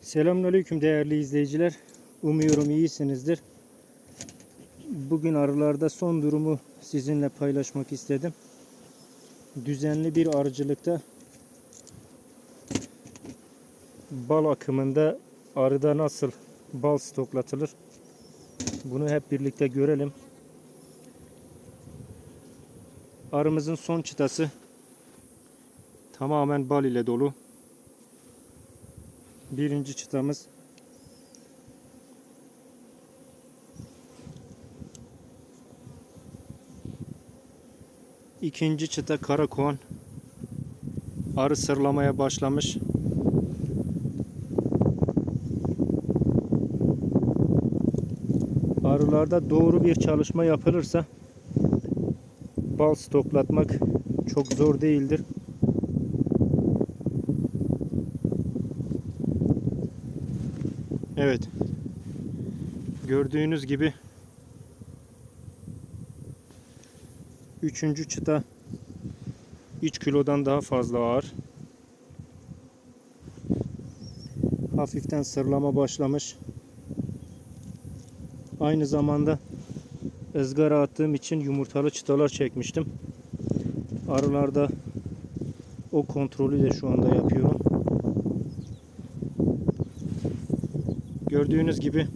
Selamünaleyküm değerli izleyiciler. Umuyorum iyisinizdir. Bugün arılarda son durumu sizinle paylaşmak istedim. Düzenli bir arıcılıkta bal akımında arıda nasıl bal stoklatılır? Bunu hep birlikte görelim. Arımızın son çıtası tamamen bal ile dolu. Birinci çıtamız. İkinci çıta karakoğan. Arı sırlamaya başlamış. Arılarda doğru bir çalışma yapılırsa bal stoklatmak çok zor değildir. Evet. Gördüğünüz gibi üçüncü çıta 3 kilodan daha fazla ağır. Hafiften sırlama başlamış. Aynı zamanda ızgara attığım için yumurtalı çıtalar çekmiştim. Arılarda o kontrolü de şu anda yapıyorum. Gördüğünüz gibi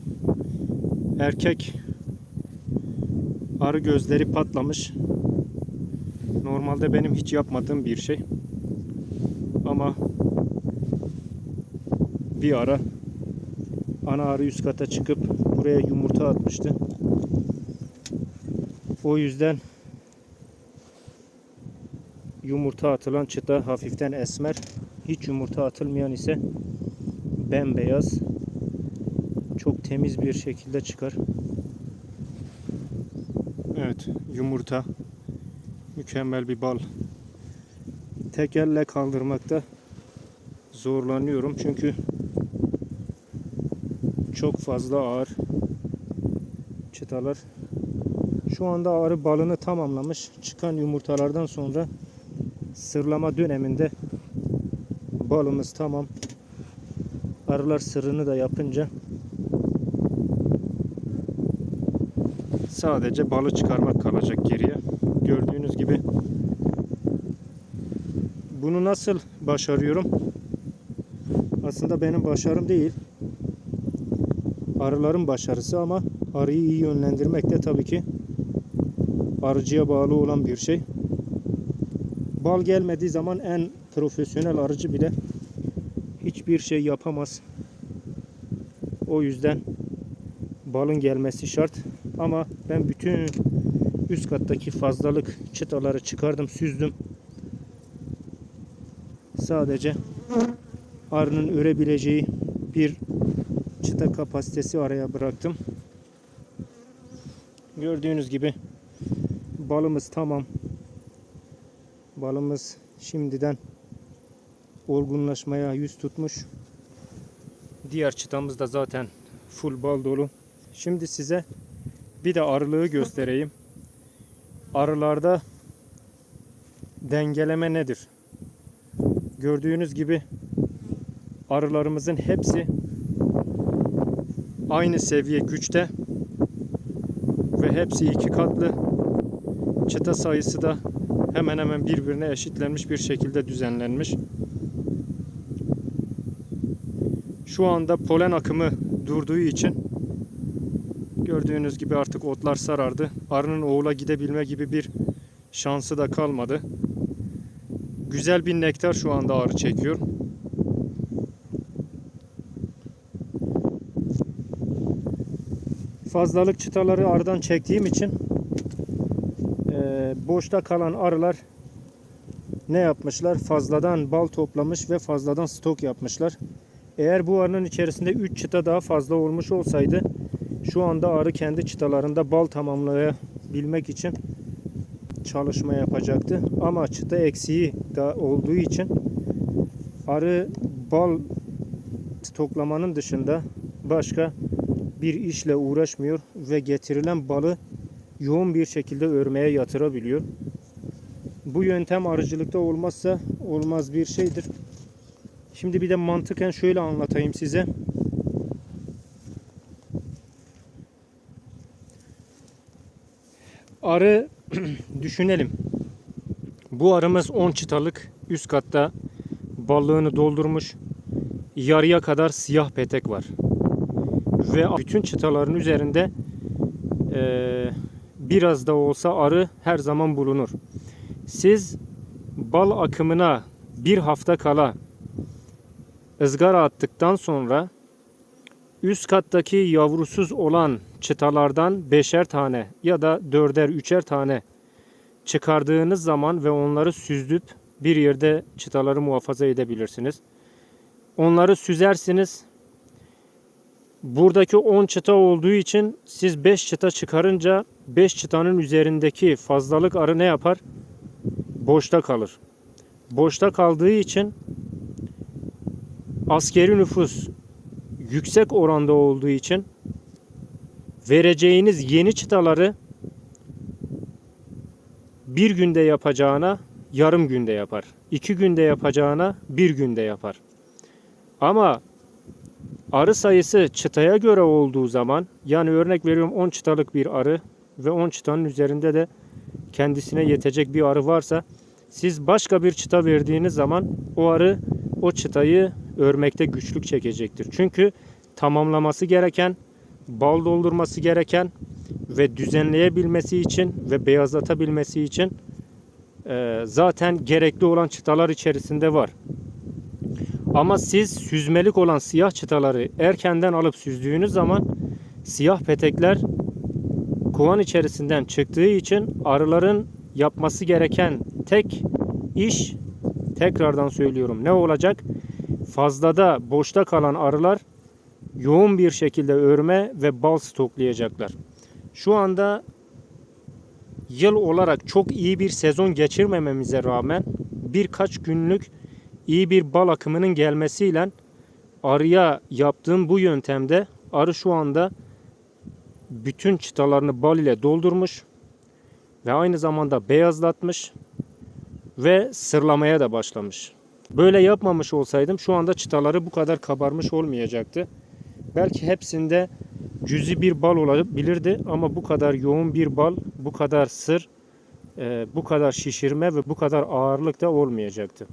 erkek arı gözleri patlamış. Normalde benim hiç yapmadığım bir şey. Ama bir ara ana arı üst kata çıkıp buraya yumurta atmıştı. O yüzden yumurta atılan çıta hafiften esmer. Hiç yumurta atılmayan ise bembeyaz çok temiz bir şekilde çıkar. Evet, yumurta mükemmel bir bal. Tek elle kaldırmakta zorlanıyorum çünkü çok fazla ağır çıtalar. Şu anda arı balını tamamlamış. Çıkan yumurtalardan sonra sırlama döneminde balımız tamam. Arılar sırrını da yapınca Sadece balı çıkarmak kalacak geriye. Gördüğünüz gibi. Bunu nasıl başarıyorum? Aslında benim başarım değil. Arıların başarısı ama arıyı iyi yönlendirmek de tabii ki arıcıya bağlı olan bir şey. Bal gelmediği zaman en profesyonel arıcı bile hiçbir şey yapamaz. O yüzden balın gelmesi şart. Ama ben bütün üst kattaki fazlalık çıtaları çıkardım, süzdüm. Sadece arının örebileceği bir çıta kapasitesi araya bıraktım. Gördüğünüz gibi balımız tamam. Balımız şimdiden olgunlaşmaya yüz tutmuş. Diğer çıtamız da zaten full bal dolu. Şimdi size bir de arılığı göstereyim. Arılarda dengeleme nedir? Gördüğünüz gibi arılarımızın hepsi aynı seviye güçte ve hepsi iki katlı. Çıta sayısı da hemen hemen birbirine eşitlenmiş bir şekilde düzenlenmiş. Şu anda polen akımı durduğu için Gördüğünüz gibi artık otlar sarardı. Arının oğula gidebilme gibi bir şansı da kalmadı. Güzel bir nektar şu anda arı çekiyor. Fazlalık çıtaları arıdan çektiğim için e, boşta kalan arılar ne yapmışlar? Fazladan bal toplamış ve fazladan stok yapmışlar. Eğer bu arının içerisinde 3 çıta daha fazla olmuş olsaydı şu anda arı kendi çıtalarında bal tamamlayabilmek için çalışma yapacaktı. Ama çıta eksiği da olduğu için arı bal stoklamanın dışında başka bir işle uğraşmıyor ve getirilen balı yoğun bir şekilde örmeye yatırabiliyor. Bu yöntem arıcılıkta olmazsa olmaz bir şeydir. Şimdi bir de mantıken şöyle anlatayım size. Arı düşünelim. Bu arımız 10 çıtalık üst katta ballığını doldurmuş. Yarıya kadar siyah petek var. Ve bütün çıtaların üzerinde eee, biraz da olsa arı her zaman bulunur. Siz bal akımına bir hafta kala ızgara attıktan sonra üst kattaki yavrusuz olan çıtalardan beşer tane ya da dörder üçer tane çıkardığınız zaman ve onları süzdüp bir yerde çıtaları muhafaza edebilirsiniz. Onları süzersiniz. Buradaki 10 çıta olduğu için siz 5 çıta çıkarınca 5 çıtanın üzerindeki fazlalık arı ne yapar? Boşta kalır. Boşta kaldığı için askeri nüfus yüksek oranda olduğu için vereceğiniz yeni çıtaları bir günde yapacağına yarım günde yapar. iki günde yapacağına bir günde yapar. Ama arı sayısı çıtaya göre olduğu zaman yani örnek veriyorum 10 çıtalık bir arı ve 10 çıtanın üzerinde de kendisine yetecek bir arı varsa siz başka bir çıta verdiğiniz zaman o arı o çıtayı örmekte güçlük çekecektir. Çünkü tamamlaması gereken, bal doldurması gereken ve düzenleyebilmesi için ve beyazlatabilmesi için e, zaten gerekli olan çıtalar içerisinde var. Ama siz süzmelik olan siyah çıtaları erkenden alıp süzdüğünüz zaman siyah petekler kovan içerisinden çıktığı için arıların yapması gereken tek iş tekrardan söylüyorum ne olacak? Fazlada boşta kalan arılar yoğun bir şekilde örme ve bal stoklayacaklar. Şu anda yıl olarak çok iyi bir sezon geçirmememize rağmen birkaç günlük iyi bir bal akımının gelmesiyle arıya yaptığım bu yöntemde arı şu anda bütün çıtalarını bal ile doldurmuş ve aynı zamanda beyazlatmış ve sırlamaya da başlamış. Böyle yapmamış olsaydım şu anda çıtaları bu kadar kabarmış olmayacaktı. Belki hepsinde cüzi bir bal olabilirdi ama bu kadar yoğun bir bal, bu kadar sır, e, bu kadar şişirme ve bu kadar ağırlık da olmayacaktı.